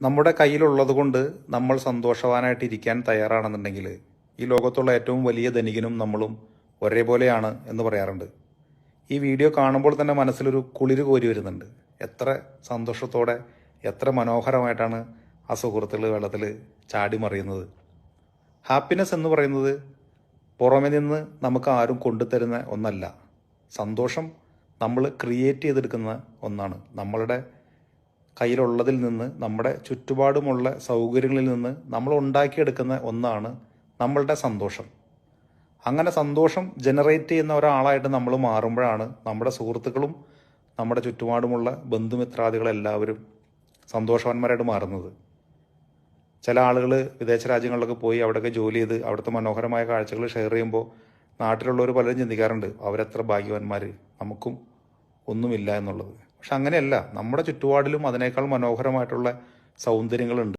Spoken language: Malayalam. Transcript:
നമ്മുടെ കയ്യിലുള്ളത് കൊണ്ട് നമ്മൾ സന്തോഷവാനായിട്ട് ഇരിക്കാൻ തയ്യാറാണെന്നുണ്ടെങ്കിൽ ഈ ലോകത്തുള്ള ഏറ്റവും വലിയ ധനികനും നമ്മളും ഒരേപോലെയാണ് എന്ന് പറയാറുണ്ട്. ഈ വീഡിയോ കാണുമ്പോൾ തന്നെ മനസ്സിലൊരു കുളിര് കോരി വരുന്നുണ്ട്. എത്ര സന്തോഷത്തോടെ എത്ര മനോഹരമായിട്ടാണ് ആ സുഹൃത്തുക്കൾ വെള്ളത്തിൽ ചാടിമറിയുന്നത് ഹാപ്പിനെസ് എന്ന് പറയുന്നത് പുറമെ നിന്ന് നമുക്ക് ആരും കൊണ്ടുതരുന്ന ഒന്നല്ല. സന്തോഷം നമ്മൾ ക്രിയേറ്റ് ചെയ്തെടുക്കുന്ന ഒന്നാണ്. നമ്മളുടെ കയ്യിലുള്ളതിൽ നിന്ന് നമ്മുടെ ചുറ്റുപാടുമുള്ള സൗകര്യങ്ങളിൽ നിന്ന് നമ്മൾ ഉണ്ടാക്കിയെടുക്കുന്ന ഒന്നാണ് നമ്മളുടെ സന്തോഷം. അങ്ങനെ സന്തോഷം ജനറേറ്റ് ചെയ്യുന്ന ഒരാളായിട്ട് നമ്മൾ മാറുമ്പോഴാണ് നമ്മുടെ സുഹൃത്തുക്കളും നമ്മുടെ ചുറ്റുപാടുമുള്ള ബന്ധുമിത്രാദികളെല്ലാവരും സന്തോഷവാന്മാരായിട്ട് മാറുന്നത്. ചില ആളുകൾ വിദേശ രാജ്യങ്ങളിലൊക്കെ പോയി അവിടെയൊക്കെ ജോലി ചെയ്ത് അവിടുത്തെ മനോഹരമായ കാഴ്ചകൾ ഷെയർ ചെയ്യുമ്പോൾ നാട്ടിലുള്ളവർ പലരും ചിന്തിക്കാറുണ്ട് അവരെത്ര ഭാഗ്യവാന്മാർ നമുക്കും ഒന്നുമില്ല എന്നുള്ളത്. പക്ഷെ അങ്ങനെയല്ല. നമ്മുടെ ചുറ്റുപാടിലും അതിനേക്കാൾ മനോഹരമായിട്ടുള്ള സൗന്ദര്യങ്ങളുണ്ട്.